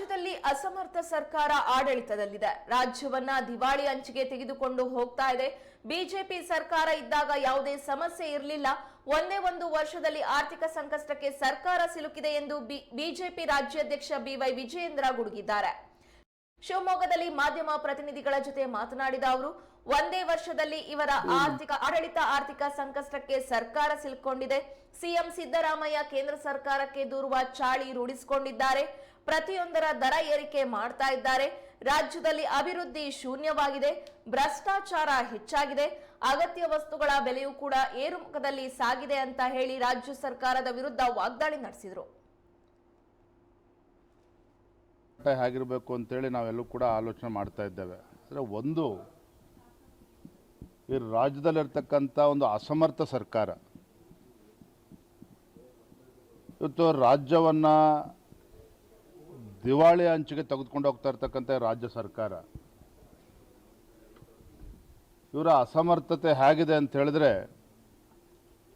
ರಾಜ್ಯದಲ್ಲಿ ಅಸಮರ್ಥ ಸರ್ಕಾರ ಆಡಳಿತದಲ್ಲಿದೆ. ರಾಜ್ಯವನ್ನ ದಿವಾಳಿ ಅಂಚಿಗೆ ತೆಗೆದುಕೊಂಡು ಹೋಗ್ತಾ ಇದೆ. ಬಿಜೆಪಿ ಸರ್ಕಾರ ಇದ್ದಾಗ ಯಾವುದೇ ಸಮಸ್ಯೆ ಇರಲಿಲ್ಲ. ಒಂದೇ ಒಂದು ವರ್ಷದಲ್ಲಿ ಆರ್ಥಿಕ ಸಂಕಷ್ಟಕ್ಕೆ ಸರ್ಕಾರ ಸಿಲುಕಿದೆ ಎಂದು ಬಿಜೆಪಿ ರಾಜ್ಯಾಧ್ಯಕ್ಷ ಬಿವೈ ವಿಜಯೇಂದ್ರ ಗುಡುಗಿದ್ದಾರೆ. ಶಿವಮೊಗ್ಗದಲ್ಲಿ ಮಾಧ್ಯಮ ಪ್ರತಿನಿಧಿಗಳ ಜೊತೆ ಮಾತನಾಡಿದ ಅವರು ಒಂದೇ ವರ್ಷದಲ್ಲಿ ಇವರ ಆರ್ಥಿಕ ಆಡಳಿತ ಆರ್ಥಿಕ ಸಂಕಷ್ಟಕ್ಕೆ ಸರ್ಕಾರ ಸಿಲುಕೊಂಡಿದೆ. ಸಿಎಂ ಸಿದ್ದರಾಮಯ್ಯ ಕೇಂದ್ರ ಸರ್ಕಾರಕ್ಕೆ ದೂರುವ ಚಾಳಿ ರೂಢಿಸಿಕೊಂಡಿದ್ದಾರೆ. ಪ್ರತಿಯೊಂದರ ದರ ಏರಿಕೆ ಮಾಡ್ತಾ ಇದ್ದಾರೆ. ರಾಜ್ಯದಲ್ಲಿ ಅಭಿವೃದ್ಧಿ ಶೂನ್ಯವಾಗಿದೆ. ಭ್ರಷ್ಟಾಚಾರ ಹೆಚ್ಚಾಗಿದೆ. ಅಗತ್ಯ ವಸ್ತುಗಳ ಬೆಲೆಯೂ ಕೂಡ ಏರುಮುಖದಲ್ಲಿ ಸಾಗಿದೆ ಅಂತ ಹೇಳಿ ರಾಜ್ಯ ಸರ್ಕಾರದ ವಿರುದ್ಧ ವಾಗ್ದಾಳಿ ನಡೆಸಿದರು. ಹೇಗಿರಬೇಕು ಅಂತೇಳಿ ನಾವೆಲ್ಲೂ ಕೂಡ ಆಲೋಚನೆ ಮಾಡ್ತಾ ಇದ್ದೇವೆ. ಅಂದರೆ ಒಂದು, ಈ ರಾಜ್ಯದಲ್ಲಿರ್ತಕ್ಕಂಥ ಒಂದು ಅಸಮರ್ಥ ಸರ್ಕಾರ, ಇವತ್ತು ರಾಜ್ಯವನ್ನು ದಿವಾಳಿ ಅಂಚಿಗೆ ತೆಗೆದುಕೊಂಡು ಹೋಗ್ತಾ ಇರ್ತಕ್ಕಂಥ ರಾಜ್ಯ ಸರ್ಕಾರ, ಇವರ ಅಸಮರ್ಥತೆ ಹೇಗಿದೆ ಅಂತ ಹೇಳಿದ್ರೆ,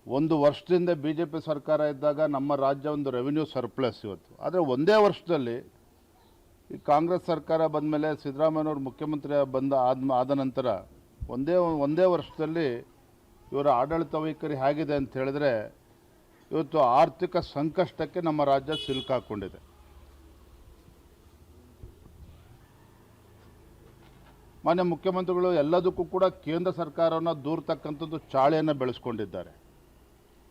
ಒಂದು ವರ್ಷದಿಂದ ಬಿ ಜೆ ಪಿ ಸರ್ಕಾರ ಇದ್ದಾಗ ನಮ್ಮ ರಾಜ್ಯ ಒಂದು ರೆವಿನ್ಯೂ ಸರ್ಪ್ಲಸ್ ಇವತ್ತು. ಆದರೆ ಒಂದೇ ವರ್ಷದಲ್ಲಿ ಈ ಕಾಂಗ್ರೆಸ್ ಸರ್ಕಾರ ಬಂದ ಮೇಲೆ ಸಿದ್ದರಾಮಯ್ಯನವರು ಮುಖ್ಯಮಂತ್ರಿ ಬಂದ ಆದ ಆದ ನಂತರ ಒಂದೇ ಒಂದೇ ವರ್ಷದಲ್ಲಿ ಇವರ ಆಡಳಿತ ವೈಖರಿ ಹೇಗಿದೆ ಅಂತ ಹೇಳಿದ್ರೆ ಇವತ್ತು ಆರ್ಥಿಕ ಸಂಕಷ್ಟಕ್ಕೆ ನಮ್ಮ ರಾಜ್ಯ ಸಿಲುಕಾಕೊಂಡಿದೆ ಮಾನ್ಯ ಮುಖ್ಯಮಂತ್ರಿಗಳು ಎಲ್ಲದಕ್ಕೂ ಕೂಡ ಕೇಂದ್ರ ಸರ್ಕಾರವನ್ನು ದೂರ್ತಕ್ಕಂಥದ್ದು ಚಾಳೆಯನ್ನು ಬೆಳೆಸ್ಕೊಂಡಿದ್ದಾರೆ.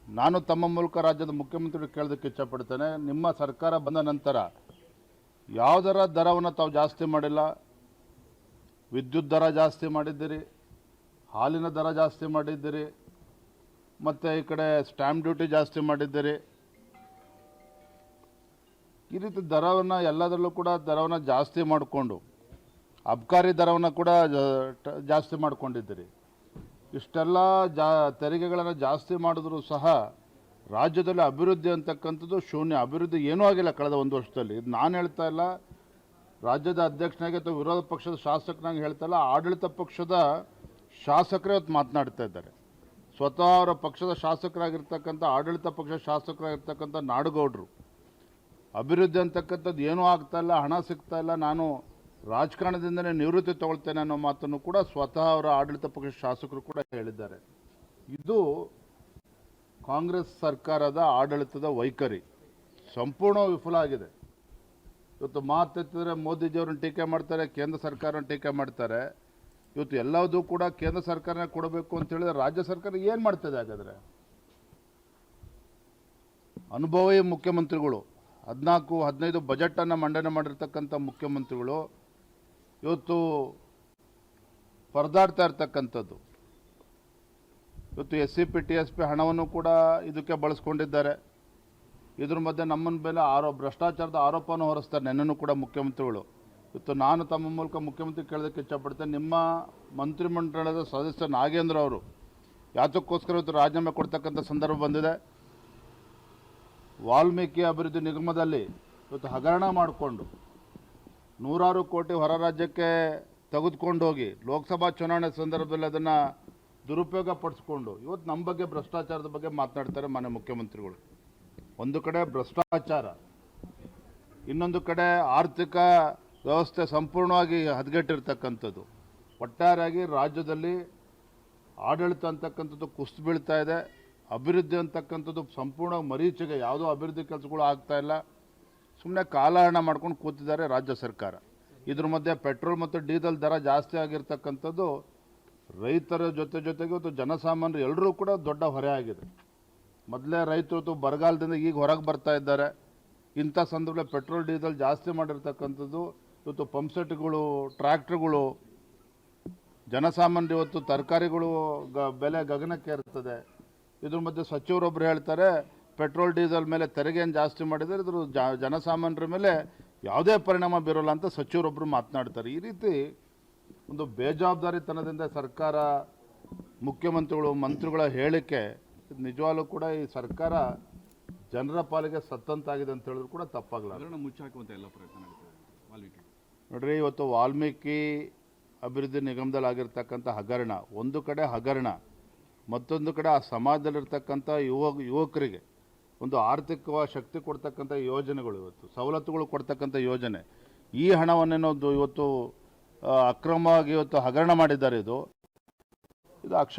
ನಾನು ತಮ್ಮ ಮೂಲಕ ರಾಜ್ಯದ ಮುಖ್ಯಮಂತ್ರಿಗಳು ಕೇಳೋದಕ್ಕೆ ಇಚ್ಛಪಡ್ತೇನೆ ನಿಮ್ಮ ಸರ್ಕಾರ ಬಂದ ನಂತರ ಯಾವುದರ ದರವನ್ನು ತಾವು ಜಾಸ್ತಿ ಮಾಡಿಲ್ಲ? ವಿದ್ಯುತ್ ದರ ಜಾಸ್ತಿ ಮಾಡಿದ್ದೀರಿ, ಹಾಲಿನ ದರ ಜಾಸ್ತಿ ಮಾಡಿದ್ದೀರಿ, ಮತ್ತು ಈ ಕಡೆ ಸ್ಟ್ಯಾಂಪ್ ಡ್ಯೂಟಿ ಜಾಸ್ತಿ ಮಾಡಿದ್ದೀರಿ. ಈ ರೀತಿ ದರವನ್ನು ಎಲ್ಲದರಲ್ಲೂ ಕೂಡ ದರವನ್ನು ಜಾಸ್ತಿ ಮಾಡಿಕೊಂಡು, ಅಬ್ಕಾರಿ ದರವನ್ನು ಕೂಡ ಜಾಸ್ತಿ ಮಾಡಿಕೊಂಡಿದ್ದೀರಿ. ಇಷ್ಟೆಲ್ಲ ಜಾ, ತೆರಿಗೆಗಳನ್ನು ಜಾಸ್ತಿ ಮಾಡಿದ್ರೂ ಸಹ ರಾಜ್ಯದಲ್ಲಿ ಅಭಿವೃದ್ಧಿ ಅಂತಕ್ಕಂಥದ್ದು ಶೂನ್ಯ. ಅಭಿವೃದ್ಧಿ ಏನೂ ಆಗಿಲ್ಲ ಕಳೆದ ಒಂದು ವರ್ಷದಲ್ಲಿ. ಇದು ನಾನು ಹೇಳ್ತಾ ಇಲ್ಲ, ರಾಜ್ಯದ ಅಧ್ಯಕ್ಷನಾಗಿ ಅಥವಾ ವಿರೋಧ ಪಕ್ಷದ ಶಾಸಕನಾಗಿ ಹೇಳ್ತಾ ಇಲ್ಲ, ಆಡಳಿತ ಪಕ್ಷದ ಶಾಸಕರೇ ಇವತ್ತು ಮಾತನಾಡ್ತಾ ಇದ್ದಾರೆ. ಸ್ವತಃ ಅವರ ಪಕ್ಷದ ಶಾಸಕರಾಗಿರ್ತಕ್ಕಂಥ, ಆಡಳಿತ ಪಕ್ಷದ ಶಾಸಕರಾಗಿರ್ತಕ್ಕಂಥ ನಾಡುಗೌಡರು, ಅಭಿವೃದ್ಧಿ ಅಂತಕ್ಕಂಥದ್ದು ಏನೂ ಆಗ್ತಾ ಇಲ್ಲ, ಹಣ ಸಿಗ್ತಾ ಇಲ್ಲ, ನಾನು ರಾಜಕಾರಣದಿಂದಲೇ ನಿವೃತ್ತಿ ತಗೊಳ್ತೇನೆ ಅನ್ನೋ ಮಾತನ್ನು ಕೂಡ ಸ್ವತಃ ಅವರ ಆಡಳಿತ ಪಕ್ಷದ ಶಾಸಕರು ಕೂಡ ಹೇಳಿದ್ದಾರೆ. ಇದು ಕಾಂಗ್ರೆಸ್ ಸರ್ಕಾರದ ಆಡಳಿತದ ವೈಖರಿ ಸಂಪೂರ್ಣ ವಿಫಲ ಆಗಿದೆ. ಇವತ್ತು ಮಾತೆತ್ತಿದ್ರೆ ಮೋದಿಜಿಯವ್ರನ್ನ ಟೀಕೆ ಮಾಡ್ತಾರೆ, ಕೇಂದ್ರ ಸರ್ಕಾರನ ಟೀಕೆ ಮಾಡ್ತಾರೆ. ಇವತ್ತು ಎಲ್ಲದೂ ಕೂಡ ಕೇಂದ್ರ ಸರ್ಕಾರನೇ ಕೊಡಬೇಕು ಅಂತ ಹೇಳಿದ್ರೆ ರಾಜ್ಯ ಸರ್ಕಾರ ಏನು ಮಾಡ್ತದೆ ಹಾಗಾದರೆ? ಅನುಭವಿ ಮುಖ್ಯಮಂತ್ರಿಗಳು, ಹದಿನಾಲ್ಕು, ಹದಿನೈದು ಬಜೆಟನ್ನು ಮಂಡನೆ ಮಾಡಿರ್ತಕ್ಕಂಥ ಮುಖ್ಯಮಂತ್ರಿಗಳು, ಇವತ್ತು ಪರದಾಡ್ತಾ ಇರ್ತಕ್ಕಂಥದ್ದು. ಇವತ್ತು S C P T S P ಹಣವನ್ನು ಕೂಡ ಇದಕ್ಕೆ ಬಳಸ್ಕೊಂಡಿದ್ದಾರೆ. ಇದ್ರ ಮಧ್ಯೆ ನಮ್ಮನ ಮೇಲೆ ಆರೋಪ, ಭ್ರಷ್ಟಾಚಾರದ ಆರೋಪವನ್ನು ಹೊರಿಸ್ತಾರೆ ನೆನ್ನೂ ಕೂಡ ಮುಖ್ಯಮಂತ್ರಿಗಳು. ಇವತ್ತು ನಾನು ತಮ್ಮ ಮೂಲಕ ಮುಖ್ಯಮಂತ್ರಿ ಕೇಳೋದಕ್ಕೆ ಇಷ್ಟಪಡ್ತೇನೆ ನಿಮ್ಮ ಮಂತ್ರಿಮಂಡಲದ ಸದಸ್ಯ ನಾಗೇಂದ್ರ ಅವರು ಯಾತಕ್ಕೋಸ್ಕರ ಇವತ್ತು ರಾಜೀನಾಮೆ ಕೊಡ್ತಕ್ಕಂಥ ಸಂದರ್ಭ ಬಂದಿದೆ. ವಾಲ್ಮೀಕಿ ಅಭಿವೃದ್ಧಿ ನಿಗಮದಲ್ಲಿ ಇವತ್ತು ಹಗರಣ ಮಾಡಿಕೊಂಡು ನೂರಾರು ಕೋಟಿ ಹೊರ ರಾಜ್ಯಕ್ಕೆ ತೆಗೆದುಕೊಂಡು ಹೋಗಿ ಲೋಕಸಭಾ ಚುನಾವಣೆ ಸಂದರ್ಭದಲ್ಲಿ ಅದನ್ನು ದುರುಪಯೋಗ ಪಡಿಸ್ಕೊಂಡು, ಇವತ್ತು ನಮ್ಮ ಬಗ್ಗೆ ಭ್ರಷ್ಟಾಚಾರದ ಬಗ್ಗೆ ಮಾತನಾಡ್ತಾರೆ ಮಾನ್ಯ ಮುಖ್ಯಮಂತ್ರಿಗಳು. ಒಂದು ಕಡೆ ಭ್ರಷ್ಟಾಚಾರ, ಇನ್ನೊಂದು ಕಡೆ ಆರ್ಥಿಕ ವ್ಯವಸ್ಥೆ ಸಂಪೂರ್ಣವಾಗಿ ಹದಗೆಟ್ಟಿರ್ತಕ್ಕಂಥದ್ದು. ಒಟ್ಟಾರೆಯಾಗಿ ರಾಜ್ಯದಲ್ಲಿ ಆಡಳಿತ ಅಂತಕ್ಕಂಥದ್ದು ಕುಸಿದು ಬೀಳ್ತಾ ಇದೆ. ಅಭಿವೃದ್ಧಿ ಅಂತಕ್ಕಂಥದ್ದು ಸಂಪೂರ್ಣ ಮರೀಚಿಗೆ, ಯಾವುದೋ ಅಭಿವೃದ್ಧಿ ಕೆಲಸಗಳು ಆಗ್ತಾ ಇಲ್ಲ. ಸುಮ್ಮನೆ ಕಾಲಹರಣ ಮಾಡ್ಕೊಂಡು ಕೂತಿದ್ದಾರೆ ರಾಜ್ಯ ಸರ್ಕಾರ. ಇದ್ರ ಮಧ್ಯೆ ಪೆಟ್ರೋಲ್ ಮತ್ತು ಡೀಸೆಲ್ ದರ ಜಾಸ್ತಿ ಆಗಿರ್ತಕ್ಕಂಥದ್ದು ರೈತರ ಜೊತೆ ಜೊತೆಗೆ ಇವತ್ತು ಜನಸಾಮಾನ್ಯರು ಎಲ್ಲರೂ ಕೂಡ ದೊಡ್ಡ ಹೊರೆ ಆಗಿದೆ. ಮೊದಲೇ ರೈತರು ಬರಗಾಲದಿಂದ ಈಗ ಹೊರಗೆ ಬರ್ತಾ ಇದ್ದಾರೆ. ಇಂಥ ಸಂದರ್ಭದಲ್ಲಿ ಪೆಟ್ರೋಲ್, ಡೀಸೆಲ್ ಜಾಸ್ತಿ ಮಾಡಿರ್ತಕ್ಕಂಥದ್ದು ಇವತ್ತು ಪಂಪ್ಸೆಟ್ಗಳು ಟ್ರ್ಯಾಕ್ಟ್ರ್ಗಳು, ಜನಸಾಮಾನ್ಯರು ಇವತ್ತು ತರಕಾರಿಗಳು ಗ, ಬೆಲೆ ಗಗನಕ್ಕೆ ಇರ್ತದೆ ಇದ್ರ ಮಧ್ಯೆ ಸಚಿವರೊಬ್ಬರು ಹೇಳ್ತಾರೆ, ಪೆಟ್ರೋಲ್, ಡೀಸೆಲ್ ಮೇಲೆ ತೆರಿಗೆಯನ್ನು ಜಾಸ್ತಿ ಮಾಡಿದರೆ ಇದ್ರ ಜನಸಾಮಾನ್ಯರ ಮೇಲೆ ಯಾವುದೇ ಪರಿಣಾಮ ಬೀರೋಲ್ಲ ಅಂತ ಸಚಿವರೊಬ್ಬರು ಮಾತನಾಡ್ತಾರೆ. ಈ ರೀತಿ ಒಂದು ಬೇಜವಾಬ್ದಾರಿತನದಿಂದ ಸರ್ಕಾರ ಮುಖ್ಯಮಂತ್ರಿಗಳು ಮಂತ್ರಿಗಳ ಹೇಳಿಕೆ ನಿಜವಾಗ್ಲೂ ಕೂಡ ಈ ಸರ್ಕಾರ ಜನರ ಪಾಲಿಗೆ ಸತ್ತಂತಾಗಿದೆ ಅಂತ ಹೇಳಿದ್ರು ಕೂಡ ತಪ್ಪಾಗಲ್ಲ ಎಲ್ಲ ಪ್ರಯತ್ನ ವಾಲ್ಮೀಕಿ. ನೋಡ್ರಿ ಇವತ್ತು ವಾಲ್ಮೀಕಿ ಅಭಿವೃದ್ಧಿ ನಿಗಮದಲ್ಲಿ ಆಗಿರ್ತಕ್ಕಂಥ ಹಗರಣ ಒಂದು ಕಡೆ ಹಗರಣ ಮತ್ತೊಂದು ಕಡೆ ಆ ಸಮಾಜದಲ್ಲಿರ್ತಕ್ಕಂಥ ಯುವ ಯುವಕರಿಗೆ ಒಂದು ಆರ್ಥಿಕ ಶಕ್ತಿ ಕೊಡ್ತಕ್ಕಂಥ ಯೋಜನೆಗಳು ಇವತ್ತು ಸವಲತ್ತುಗಳು ಕೊಡ್ತಕ್ಕಂಥ ಯೋಜನೆ. ಈ ಹಣವನ್ನೇನೋದು ಇವತ್ತು ಅಕ್ರಮವಾಗಿ ಇವತ್ತು ಹಗರಣ ಮಾಡಿದ್ದಾರೆ ಇದು. ಇದು ಅಕ್ಷ